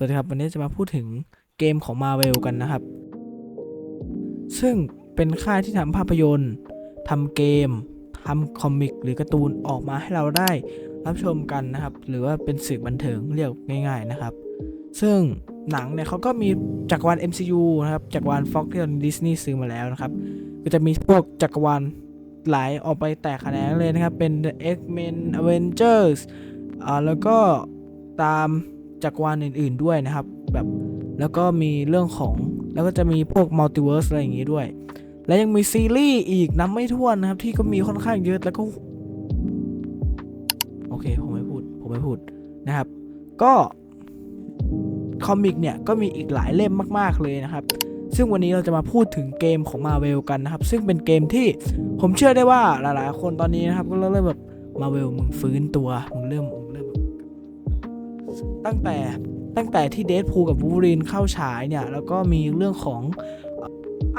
สวัสดีครับ วันนี้จะมาพูดถึงเกมของ Marvel กันนะครับ ซึ่งเป็นค่ายที่ทำภาพยนตร์ทำเกมทำคอมิกหรือการ์ตูนออกมาให้เราได้รับชมกันนะครับ หรือว่าเป็นสื่อบันเทิงเรียกง่าย ๆนะครับ ซึ่งหนังเนี่ยเขาก็มีจักรวาล MCU นะครับจักรวาล Fox ที่ดิสนีย์ซื้อมาแล้วนะครับ ก็จะมีพวกจักรวาลหลายออกไปแตกแขนงเลยนะครับ เป็น X-Men Avengers อ่าแล้วก็ตาม จักรวาลอื่น ๆด้วยนะครับ แบบแล้วก็มีเรื่องของแล้วก็จะมีพวกมัลติเวิร์สอะไรอย่างงี้ด้วย และยังมีซีรีส์อีกนับไม่ถ้วนนะครับ ที่ก็มีค่อนข้างเยอะแล้วก็ โอเค ผมไม่พูด ผมไม่พูดนะครับ ก็คอมิกเนี่ย ก็มีอีกหลายเล่มมาก ๆ เลยนะครับ ซึ่งวันนี้เราจะมาพูดถึงเกมของ Marvel กันนะครับ ซึ่งเป็นเกมที่ผมเชื่อได้ว่าหลาย ๆ คนตอนนี้นะครับ ก็เริ่มแบบ Marvel มึงฟื้นตัว มึงเริ่ม ตั้งแต่ตั้งแต่ที่เด p พูกับวูรีนเข้าฉายเนี่ย แล้วก็มีเรื่องของ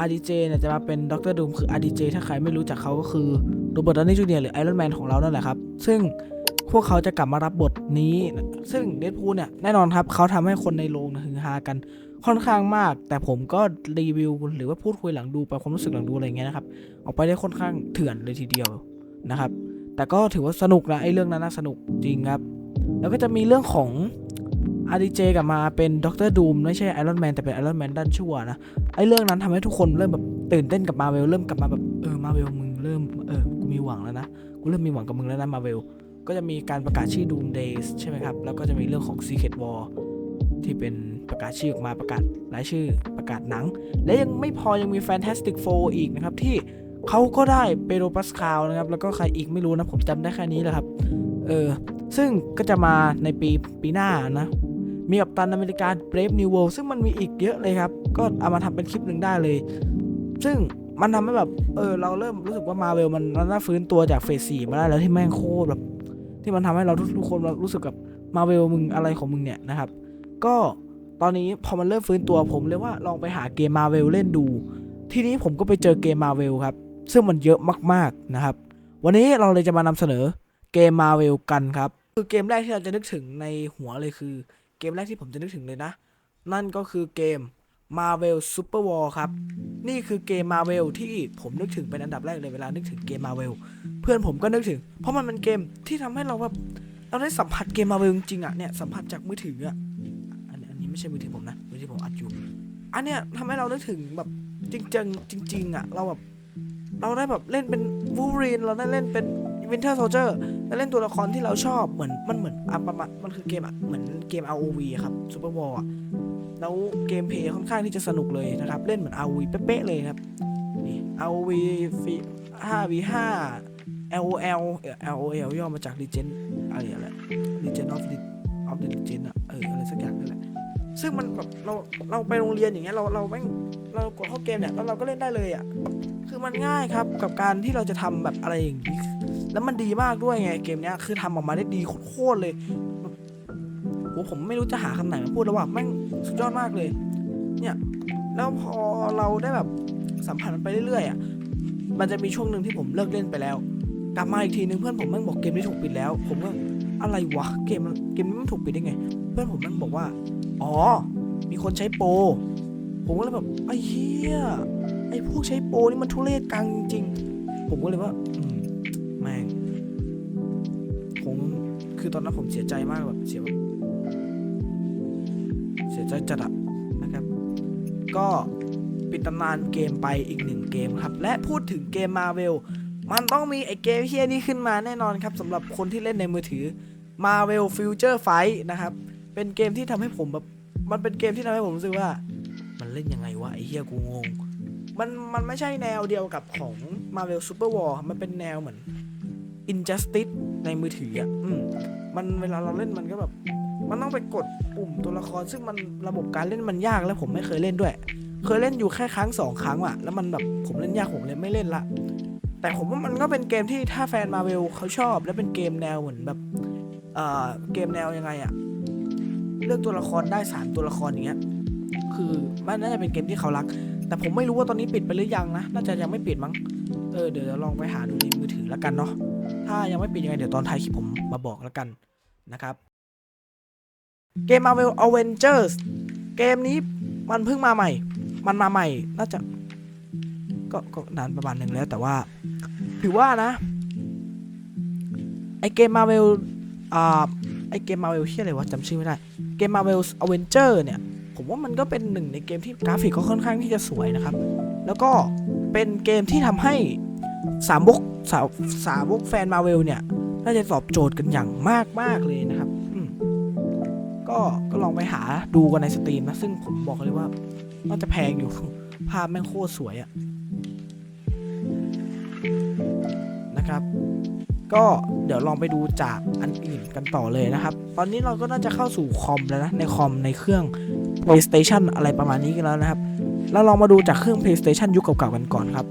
RDJ เนี่ยจะมาเป็นด็อกเตอร์ดูมคือ RDJ ถ้าใครไม่รู้จักเขาก็คือโรเบิร์ตดาวนี่จูเนียร์หรือไอรอนแมนของเรานั่นแหละครับ ซึ่งพวกเขาจะกลับมารับบทนี้ ซึ่งเด p พูเนี่ยแน่นอนครับเขาทำให้คนในโรงฮือฮากันค่อนข้างมาก แต่ผมก็รีวิวหรือว่าพูดคุยหลังดูไปความรู้สึกหลังดูอะไรเงี้ยนะครับ ออกไปได้ค่อนข้างเถื่อนเลยทีเดียวนะครับ แต่ก็ถือว่าสนุกนะไอ้เรื่องนั้นนะสนุกจริงครับ แล้วก็จะมีเรื่องของ RDJ กลับมาเป็นด็อกเตอร์ดูมไม่ใช่ไอรอนแมนแต่เป็นไอรอนแมนด้านชั่วนะไอ้เรื่องนั้นทำให้ทุกคนเริ่มแบบตื่นเต้นกับมาเวลเริ่มกลับมาแบบเออมาเวลมึงเริ่มเออกูมีหวังแล้วนะกูเริ่มมีหวังกับมึงแล้วนะมาเวลก็จะมีการประกาศชื่อ Doom Days ใช่ไหมครับ แล้วก็จะมีเรื่องของ Secret War ที่เป็นประกาศชื่อออกมาประกาศรายชื่อประกาศหนัง และยังไม่พอยังมี Fantastic Four อีกนะครับ ที่เขาก็ได้เปโรปัสคาลนะครับ แล้วก็ใครอีกไม่รู้นะ ผมจำได้แค่นี้แหละครับ เออ ซึ่งก็จะมาในปีปีหน้านะ มีกับตันอเมริกา Brave New World ซึ่งมันมีอีกเยอะเลยครับ ก็เอามาทำเป็นคลิปหนึ่งได้เลย ซึ่งมันทำให้แบบ เออ เราเริ่มรู้สึกว่ามาเวลมันน่าฟื้นตัวจากเฟสสี่มาได้แล้วที่แม่งโคตรแบบ ที่มันทำให้เราทุกคนเรารู้สึกกับมาเวลมึงอะไรของมึงเนี่ยนะครับ ก็ตอนนี้พอมันเริ่มฟื้นตัวผมเลยว่าลองไปหาเกมมาเวลเล่นดู ทีนี้ผมก็ไปเจอเกมมาเวลครับ ซึ่งมันเยอะมากๆนะครับ วันนี้เราเลยจะมานำเสนอเกมมาเวลกันครับ คือเกมแรกที่เราจะนึกถึงในหัวเลยคือ เกมแรกที่ผมจะนึกถึงเลยนะ นั่นก็คือเกม Marvel Super War ครับ นี่คือเกม Marvel ที่ผมนึกถึงเป็นอันดับแรกเลยเวลานึกถึงเกม Marvel เพื่อนผมก็นึกถึง เพราะมันเป็นเกมที่ทำให้เราแบบเราได้สัมผัสเกม Marvel จริงๆอะเนี่ยสัมผัสจากมือถืออะอันนี้ไม่ใช่มือถือผมนะมือถือผมอัดอยู่อันเนี้ยทำให้เรานึกถึงแบบจริงๆจริงๆอะเราแบบเราได้แบบเล่นเป็นวูรีนเราได้เล่นเป็น Winter Soldier แล้วเล่นตัวละครที่เราชอบเหมือนมันเหมือนอะประมาณมันคือเกมอะเหมือนเกม ROV ครับ Super War อะแล้วเกมเพลย์ค่อนข้างที่จะสนุกเลยนะครับ เล่นเหมือน ROV เป๊ะๆเลยครับนี่ ROV 5 v 5 LOL เอ่อ LOL ย่อมาจาก Legend อะไรอะไร Legend of the of the Legend อะเอออะไรสักอย่างนั่นแหละซึ่งมันแบบเราเราไปโรงเรียนอย่างเงี้ยเราเราแม่งเรากดเข้าเกมเนี่ยแล้วเราก็เล่นได้เลยอะคือมันง่ายครับกับการที่เราจะทำแบบอะไรอย่างนี้ แล้วมันดีมากด้วยไงเกมเนี้ยคือทำออกมาได้ดีโคตรเลยโหผมไม่รู้จะหาคำไหนมาพูดแล้วว่าแม่งสุดยอดมากเลย เนี่ย แล้วพอเราได้แบบสัมผัสมันไปเรื่อยๆอะมันจะมีช่วงหนึ่งที่ผมเลิกเล่นไปแล้ว กลับมาอีกทีนึงเพื่อนผมแม่งบอกเกมนี้ถูกปิดแล้ว ผมก็อะไรวะเกมเกมนี้มันถูกปิดได้ไง เพื่อนผมแม่งบอกว่า อ๋อ มีคนใช้โปรผมก็เลยแบบไอ้เหี้ยไอ้พวกใช้โปรนี่มันทุเรศกังจริง ผมก็เลยว่า แม่งผมคือตอนนั้นผมเสียใจมากแบบเสียแบบเสียใจจัดอะนะครับ ก็ปิดตำนานเกมไปอีกหนึ่งเกมครับ และพูดถึงเกมมาเวลมันต้องมีไอเกมเฮียนี้ขึ้นมาแน่นอนครับสำหรับคนที่เล่นในมือถือ Marvel Future Fight นะครับ เป็นเกมที่ทำให้ผมแบบ มันเป็นเกมที่ทำให้ผมรู้สึกว่า มันเล่นยังไงวะไอเฮียกูงง มันมันไม่ใช่แนวเดียวกับของ Marvel Super War มันเป็นแนวเหมือน Injustice ในมือถืออะมันเวลาเราเล่นมันก็แบบ มันต้องไปกดปุ่มตัวละคร ซึ่งมันระบบการเล่นมันยากแล้วผมไม่เคยเล่นด้วย เคยเล่นอยู่แค่ครั้งสองครั้งอะแล้วมันแบบผมเล่นยากผมเลยไม่เล่นละแต่ผมว่ามันก็เป็นเกมที่ถ้าแฟนมาเวลเขาชอบ และเป็นเกมแนวเหมือนแบบเอ่อเกมแนวยังไงอะเลือกตัวละครได้สามตัวละครอย่างเงี้ยคือมันน่าจะเป็นเกมที่เขารัก แต่ผมไม่รู้ว่าตอนนี้ปิดไปหรือยังนะน่าจะยังไม่ปิดมั้งเออเดี๋ยวลองไปหาดูในมือถือแล้วกันเนาะ ถ้ายังไม่ปิดยังไงเดี๋ยวตอนท้ายคลิปผมมาบอกแล้วกันนะครับ เกม Marvel Avengers เกมนี้มันเพิ่งมาใหม่ มันมาใหม่น่าจะก็ก็นานประมาณหนึ่งแล้วแต่ว่า ถือว่านะ ไอเกม Marvel อ่าไอเกม Marvel ที่ออะไรวะจำชื่อไม่ได้ เกม Marvel Avenger เนี่ย ผมว่ามันก็เป็นหนึ่งในเกมที่กราฟิกก็ค่อนข้างที่จะสวยนะครับ แล้วก็เป็นเกมที่ทำให้สามวก สาวสาวกแฟน Marvel เนี่ยน่าจะตอบโจทย์กันอย่างมากมากเลยนะครับก็ก็ลองไปหาดูกันในสตรีมนะ ซึ่งผมบอกเลยว่าน่าจะแพงอยู่ ภาพแม่งโคตรสวยอะนะครับ ก็เดี๋ยวลองไปดูจากอันอื่นกันต่อเลยนะครับ ตอนนี้เราก็น่าจะเข้าสู่คอมแล้วนะ ในคอมในเครื่อง PlayStation อะไรประมาณนี้กันแล้วนะครับเราลองมาดูจากเครื่อง PlayStation ยุคเก่าๆกันก่อนครับ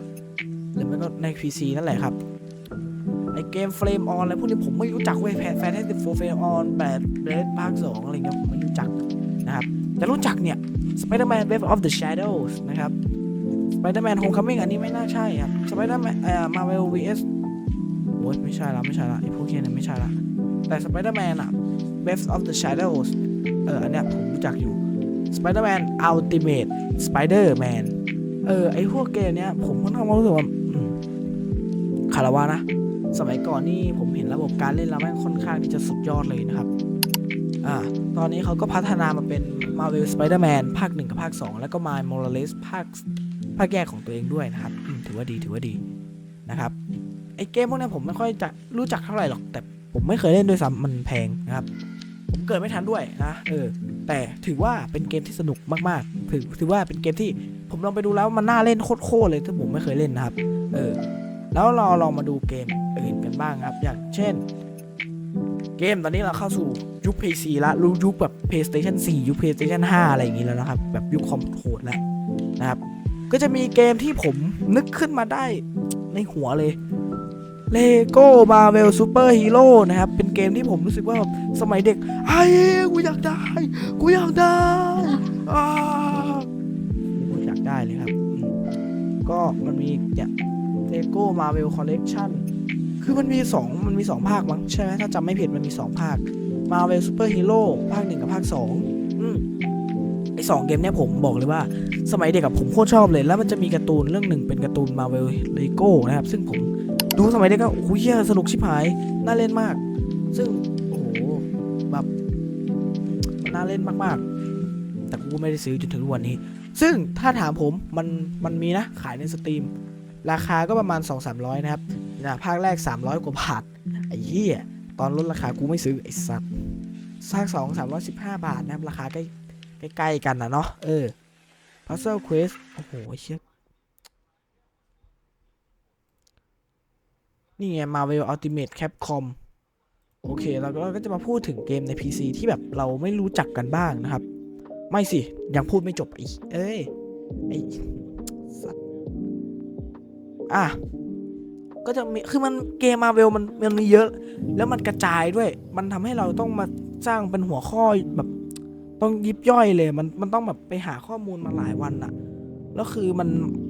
หรือม่ก็ใน PC นั่นแหละครับไอเกม Flame On อะไรพวกนี้ผมไม่รู้จักเว้ยแฟนแฟนที่4 Flame On 8 Red Park 2องอะไรเงี้ยผมไม่รู้จักนะครับ แต่รู้จักเนี่ย Spider-Man Web of the Shadows นะครับ Spider-Man Homecoming อันนี้ไม่น่าใช่ครับ Spider-Man เอ่อ Marvel vs โอ้ยไม่ใช่ละไม่ใช่ละไอพวกเคียเนี่ยไม่ใช่ละแต่ Spider-Man อะ Web of the Shadows เอออันเนี้ยผมรู้จักอยู่ Spider-Man Ultimate Spider-Man เออไอพวกเกมเนี้ยผมค่อนข้างรู้สึกว่า คาราวะนะ สมัยก่อนนี่ผมเห็นระบบการเล่นแล้วแม่งค่อนข้างที่จะสุดยอดเลยนะครับอ่าตอนนี้เขาก็พัฒนามาเป็น Marvel Spider-Man ภาค 1 กับภาค 2 แล้วก็ Miles Morales ภาคภาคแยกของตัวเองด้วยนะครับอืมถือว่าดีถือว่าดีนะครับไอเกมพวกนี้ผมไม่ค่อยจะรู้จักเท่าไหร่หรอก แต่ผมไม่เคยเล่นด้วยซ้ำมันแพงนะครับ ผมเกิดไม่ทันด้วยนะเออแต่ถือว่าเป็นเกมที่สนุกมากๆ ถือถือว่าเป็นเกมที่ผมลองไปดูแล้วมันน่าเล่นโคตรๆเลยที่ผมไม่เคยเล่นนะครับ เออ แล้วเราลองมาดูเกมอื่นกันบ้างครับ อย่างเช่น เกมตอนนี้เราเข้าสู่ยุค PC ละรู้ยุคแบบ PlayStation 4 ยุค PlayStation 5 อะไรอย่างนี้แล้วนะครับ แบบยุคคอมโหดแล้วนะครับ ก็จะมีเกมที่ผมนึกขึ้นมาได้ในหัวเลย Lego Marvel Super Hero นะครับ เป็นเกมที่ผมรู้สึกว่าแบบสมัยเด็กไอ้กูอยากได้ กูอยากได้อ่ากูอยากได้เลยครับ ก็มันมีเนี่ย Lego Marvel Collection คือมันมี2มันมี 2 ภาคมั้งใช่ไหมถ้าจำไม่ผิดมันมี 2 ภาค Marvel Super Hero ภาค 1 กับภาค 2 อืมไอสองเกมเนี้ยผมบอกเลยว่า สมัยเด็กกับผมโคตรชอบเลย แล้วมันจะมีการ์ตูนเรื่องหนึ่งเป็นการ์ตูน Marvel Lego นะครับ ซึ่งผมดูสมัยเด็กก็โอ้โหเฮียสนุกชิบหาย น่าเล่นมาก ซึ่งโอ้โหแบบน่าเล่นมากๆ แต่กูไม่ได้ซื้อจนถึงวันนี้ ซึ่งถ้าถามผมมันมันมีนะขายในสตรีม ราคาก็ประมาณ 2 3 0 0 นะครับนะภาคแรก 300 กว่าบาท ไอ้เหี้ย ตอนลดราคากูไม่ซื้อ ไอ้สัตว์ภาค2 315 บาทนะครับ ราคาใกล้ใกล้ๆกันนะเนาะ เออ Puzzle Quest โอ้โหเชี่ยนี่ไง Marvel Ultimate Capcom โอเคเราก็จะมาพูดถึงเกมใน PC ที่แบบเราไม่รู้จักกันบ้างนะครับ ไม่สิ ยังพูดไม่จบไอ้เอ้ยไอ อะก็จะมีคือมันเกมมาเวลมันมันมีเยอะ แล้วมันกระจายด้วย มันทำให้เราต้องมาสร้างเป็นหัวข้อแบบต้องยิบย่อยเลย มันมันต้องแบบไปหาข้อมูลมาหลายวันอะแล้วคือมัน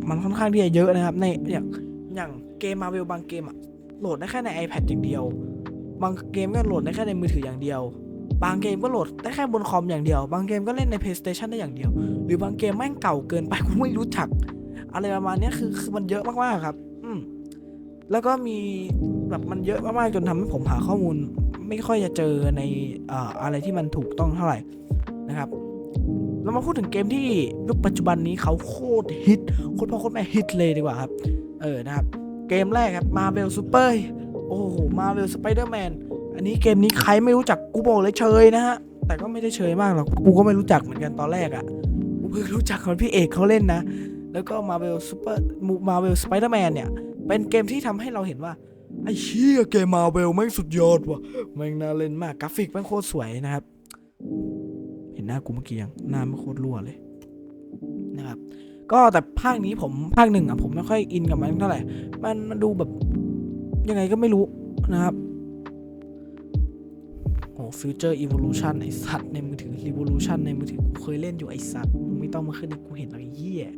มันค่อนข้างที่จะเยอะนะครับ ในอย่างอย่างเกมมาเวลบางเกมอะโหลดได้แค่ใน iPad อย่างเดียว บางเกมก็โหลดได้แค่ในมือถืออย่างเดียว บางเกมก็โหลดได้แค่บนคอมอย่างเดียว บางเกมก็เล่นใน PlayStation ได้อย่างเดียว หรือบางเกมแม่งเก่าเกินไปกูไม่รู้จัก อะไรประมาณนี้คือคือมันเยอะมากๆครับ อืมแล้วก็มีแบบมันเยอะมากๆจนทำให้ผมหาข้อมูล ไม่ค่อยจะเจอในอ่ออะไรที่มันถูกต้องเท่าไหร่นะครับเรามาพูดถึงเกมที่ยุคปัจจุบันนี้เขาโคตรฮิตโคตรพ่อโคตรแม่ฮิตเลยดีกว่าครับ เออนะครับ เกมแรกครับ Marvel Super โอ้โห Marvel Spider-Man อันนี้เกมนี้ใครไม่รู้จักกูบอกเลยเชยนะฮะ แต่ก็ไม่ได้เชยมากหรอกกูก็ไม่รู้จักเหมือนกันตอนแรกอะ่ะกูเพิ่งรู้จักคนพี่เอกเขาเล่นนะ แล้วก็ Marvel Super Marvel Spider-Man เนี่ย เป็นเกมที่ทำให้เราเห็นว่า ไอ้เชี่ยเกม Marvel แม่งสุดยอดว่ะแม่งน่าเล่นมากกราฟิกแม่งโคตรสวยนะครับ เห็นหน้ากูเมื่อกี้ยังหน้ามันโคตรรั่วเลยนะครับก็แต่ภาคนี้ผมภาคหนึ่งอะผมไม่ค่อยอินกับมันเท่าไหร่ มันมันดูแบบยังไงก็ไม่รู้นะครับโอ้ฟิวเจอร์อี o l u t i o n ไอสัตว์ในมือถือ Revolution ในมือถือกูเคยเล่นอยู่ไอสัตว์มึงไม่ต้องมาขึ้นให้กูเห็นอกไอ้เหี้ย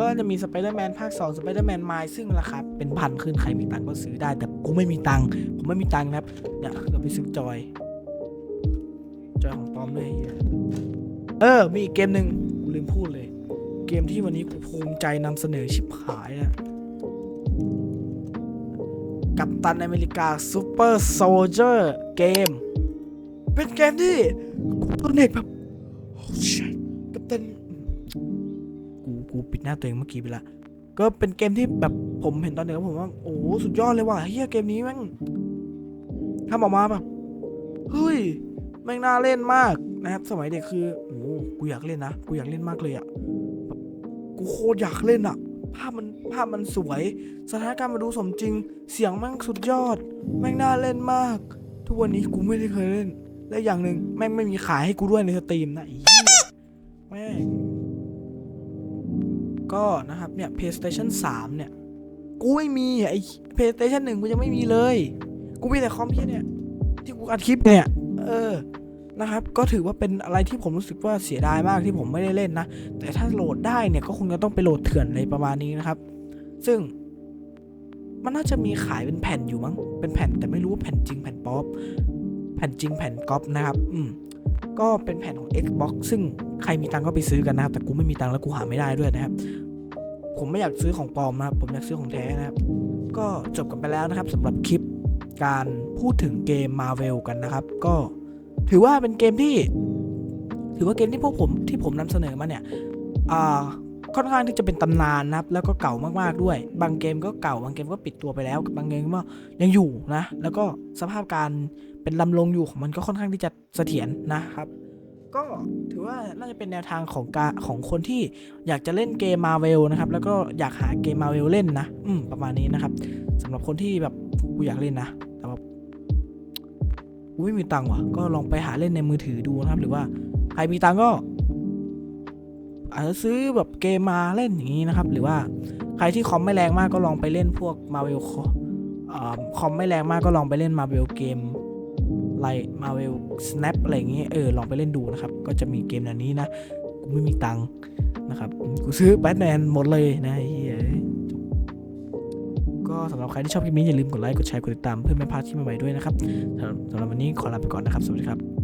ก็จะมีสไปเดอร์แมนภาค2สไปเดอร์แมนไมซึ่งราคาเป็นพันขึ้นใครมีตังก็ซื้อได้ แต่กูไม่มีตังผมไม่มีตังค์นะครับเนี่ยเราไปซื้อจอย จอยของปอมด้วยเฮ้ออ มีอีกเกมหนึ่งกูลืมพูดเลย เกมที่วันนี้กูภูมิใจนำเสนอชิบหายนะกัปตันอเมริกาซูเปอร์โซลเจอร์เกม เป็นเกมที่กูตอนเด็กแบบโอ้ชิกัปตัน ปิดหน้าตัวเองเมื่อกี้ไปละก็เป็นเกมที่แบบผมเห็นตอนเด็กผมว่าโอ้โหสุดยอดเลยว่ะเฮียเกมนี้แม่งทำออกมาแบบเฮ้ยแม่งน่าเล่นมากนะครับ สมัยเด็กคือโอ้โหกูอยากเล่นนะกูอยากเล่นมากเลยอะแบบกูโคตรอยากเล่นอะภาพมันภาพมันสวยสถานการณ์มันดูสมจริง เสียงแม่งสุดยอด แม่งน่าเล่นมาก ทุกวันนี้กูไม่ได้เคยเล่นและอย่างหนึ่งแม่งไม่มีขายให้กูด้วยในสตรีมนะอีแม่ง ก็นะครับเนี่ย PlayStation 3 เนี่ย กูไม่มีอะไอ้ PlayStation 1 กูยังไม่มีเลย กูมีแต่คอมพิวเนี่ย ที่กูอัดคลิปเนี่ย เออนะครับก็ถือว่าเป็นอะไรที่ผมรู้สึกว่าเสียดายมากที่ผมไม่ได้เล่นนะ แต่ถ้าโหลดได้เนี่ยก็คงจะต้องไปโหลดเถื่อนอะไรประมาณนี้นะครับ ซึ่งมันน่าจะมีขายเป็นแผ่นอยู่มั้ง เป็นแผ่นแต่ไม่รู้ว่าแผ่นจริงแผ่นป๊อป แผ่นจริงแผ่นก๊อปนะครับ อืม ก็เป็นแผ่นของ Xbox ซึ่งใครมีตังก็ไปซื้อกันนะครับแต่กูไม่มีตังแล้วกูหาไม่ได้ด้วยนะครับ ผมไม่อยากซื้อของปลอมนะครับผมอยากซื้อของแท้นะครับ ก็จบกันไปแล้วนะครับสำหรับคลิปการพูดถึงเกม Marvel กันนะครับ ก็ถือว่าเป็นเกมที่ ถือว่าเกมที่พวกผมที่ผมนำเสนอมาเนี่ยอ่าค่อนข้างที่จะเป็นตำนานนะครับ แล้วก็เก่ามากๆด้วย บางเกมก็เก่า บางเกมก็ปิดตัวไปแล้ว บางเกมก็ยังอยู่นะ แล้วก็สภาพการ เป็นลำลงอยู่ของมันก็ค่อนข้างที่จะเสถียรนะครับ ก็ถือว่าน่าจะเป็นแนวทางของการของคนที่อยากจะเล่นเกมมาเวลนะครับ แล้วก็อยากหาเกมมาเวลเล่นนะ อืมประมาณนี้นะครับสำหรับคนที่แบบกูอยากเล่นนะแต่แบบกูไม่มีตังค์ว่ะ ก็ลองไปหาเล่นในมือถือดูนะครับ หรือว่าใครมีตังค์ก็อาจจะซื้อแบบเกมมาเล่นอย่างนี้นะครับ หรือว่าใครที่คอมไม่แรงมากก็ลองไปเล่นพวกมาเวลคอมไม่แรงมากก็ลองไปเล่นมาเวลเกม ไลมาเวลสแนปอะไรอย่างเงี้ยเออลองไปเล่นดูนะครับ ก็จะมีเกมแบบนี้นะ กูไม่มีตังค์นะครับ กูซื้อแบทแมนหมดเลยนะเฮียก็สำหรับใครที่ชอบคลิปนี้อย่าลืมกดไลค์ กดแชร์ กดติดตามเพื่อไม่พลาดที่ใหม่ๆด้วยนะครับสำหรับวันนี้ขอลาไปก่อนนะครับ สวัสดีครับ